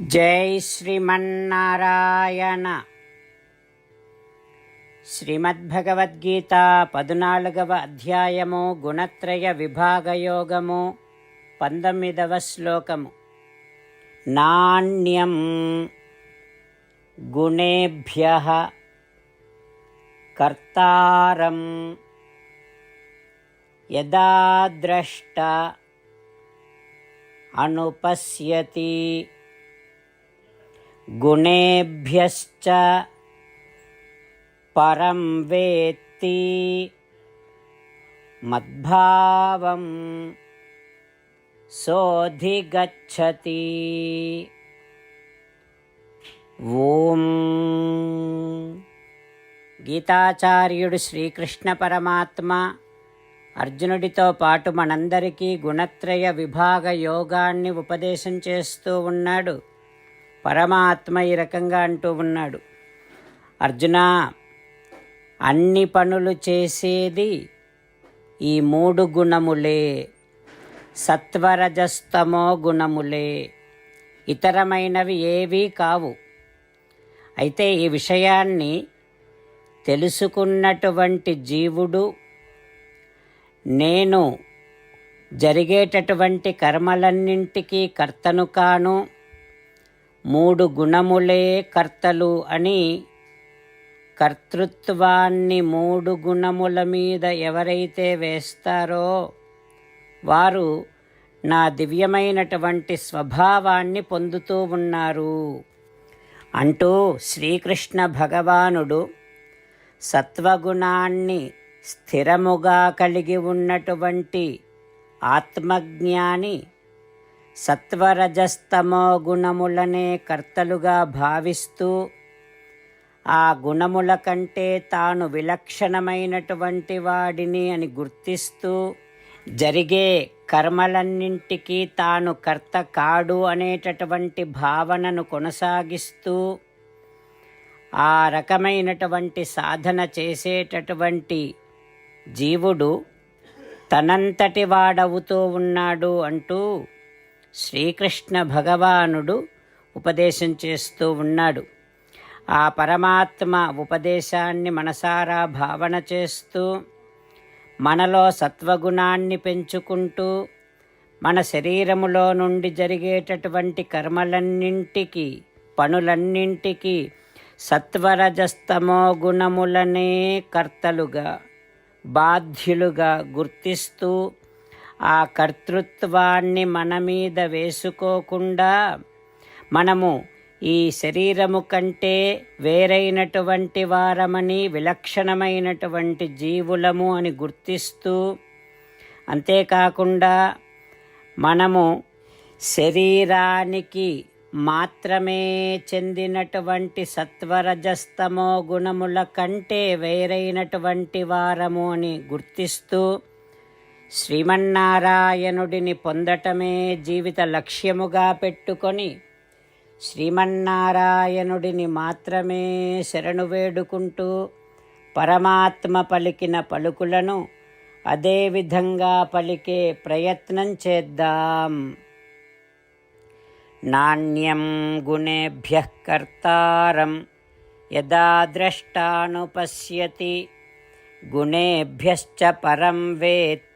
జై శ్రీమన్నారాయణ. శ్రీమద్భగవద్గీత పదునాలుగవ అధ్యాయము గుణత్రయ విభాగయోగము పంతొమ్మిదవ శ్లోకము. నాణ్యం గుణేభ్య కర్తారం యదా ద్రష్ట అనుపశ్యతి. గుణేభ్యశ్చ పరం వేత్తి మద్భావం శోధిగచ్చతి ఓం గీతాచార్యుడు శ్రీకృష్ణ పరమాత్మ అర్జునుడితో పాటు మనందరికీ గుణత్రయ విభాగ యోగాన్ని ఉపదేశం చేస్తూ ఉన్నాడు. పరమాత్మ ఈ రకంగా అంటూ ఉన్నాడు. అర్జున అన్ని పనులు చేసేది ఈ మూడు గుణములే. సత్వరజస్తమో గుణములే. ఇతరమైనవి ఏవీ కావు. అయితే ఈ విషయాన్ని తెలుసుకున్నటువంటి జీవుడు నేను జరిగేటటువంటి కర్మలన్నింటికీ కర్తను కాను. మూడు గుణములే కర్తలు అని కర్తృత్వాన్ని మూడు గుణముల మీద ఎవరైతే వేస్తారో వారు నా దివ్యమైనటువంటి స్వభావాన్ని పొందుతూ ఉన్నారు. అంటూ శ్రీకృష్ణ భగవానుడు సత్వగుణాన్ని స్థిరముగా కలిగి ఉన్నటువంటి ఆత్మజ్ఞాని సత్వరజస్తమో గుణములనే కర్తలుగా భావిస్తూ ఆ గుణముల కంటే తాను విలక్షణమైనటువంటి వాడిని అని గుర్తిస్తూ జరిగే కర్మలన్నింటికీ తాను కర్త కాడు అనేటటువంటి భావనను కొనసాగిస్తూ ఆ రకమైనటువంటి సాధన చేసేటటువంటి జీవుడు తనంతటి వాడవుతూ ఉన్నాడు అంటూ శ్రీకృష్ణ భగవానుడు ఉపదేశం చేస్తూ ఉన్నాడు. ఆ పరమాత్మ ఉపదేశాన్ని మనసారా భావన చేస్తూ మనలో సత్వగుణాన్ని పెంచుకుంటూ మన శరీరములో నుండి జరిగేటటువంటి కర్మలన్నింటికి పనులన్నింటికి సత్వరజస్తమో గుణములనే కర్తలుగా బాధ్యులుగా గుర్తిస్తూ ఆ కర్తృత్వాన్ని మన మీద వేసుకోకుండా మనము ఈ శరీరము కంటే వేరైనటువంటి వారమని విలక్షణమైనటువంటి జీవులము అని గుర్తిస్తూ అంతేకాకుండా మనము శరీరానికి మాత్రమే చెందినటువంటి సత్వరజస్తమో గుణముల కంటే వేరైనటువంటి వారము అని గుర్తిస్తూ శ్రీమన్నారాయణుడిని పొందటమే జీవిత లక్ష్యముగా పెట్టుకొని శ్రీమన్నారాయణుడిని మాత్రమే శరణు వేడుకుంటూ పరమాత్మ పలికిన పలుకులను అదేవిధంగా పలికే ప్రయత్నం చేద్దాం. నాణ్యం గుణేభ్య కర్తారం యదా ద్రష్టానుపశ్యతి గుణేభ్యశ్చ పరం వేత్తి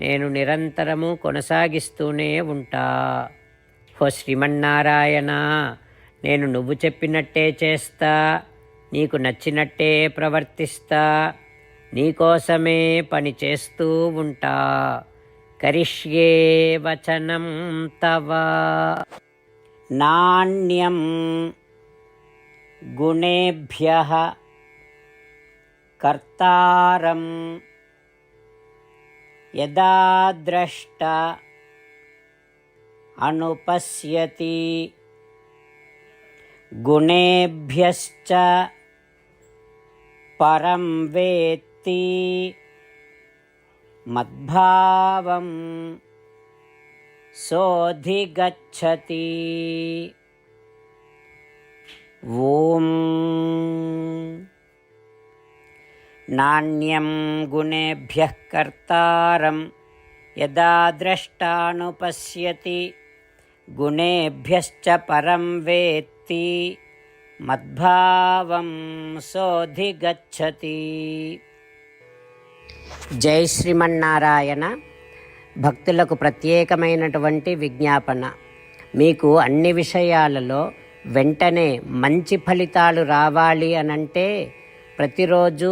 నేను నిరంతరము కొనసాగిస్తూనే ఉంటా. హో శ్రీమన్నారాయణ నేను నువ్వు చెప్పినట్టే చేస్తా నీకు నచ్చినట్టే ప్రవర్తిస్తా నీకోసమే పని చేస్తూ ఉంటా. కరిష్యే వచనం తవ. నాణ్యం గుణేభ్య కర్తారం यदा द्रष्ट अनुपश्यति गुणेभ्यश्च परं वेत्ति मद्भावं सोऽधिगच्छति। ॐ नान्यं गुणेभ्यः कर्तारं यदा द्रष्टानुपश्यति गुणेभ्यश्च परं वेत्ति మద్భావం సోధిగచ్చతి జై శ్రీమన్నారాయణ భక్తులకు ప్రత్యేకమైనటువంటి విజ్ఞాపన మీకు అన్ని విషయాలలో వెంటనే మంచి ఫలితాలు రావాలి అనంటే ప్రతిరోజు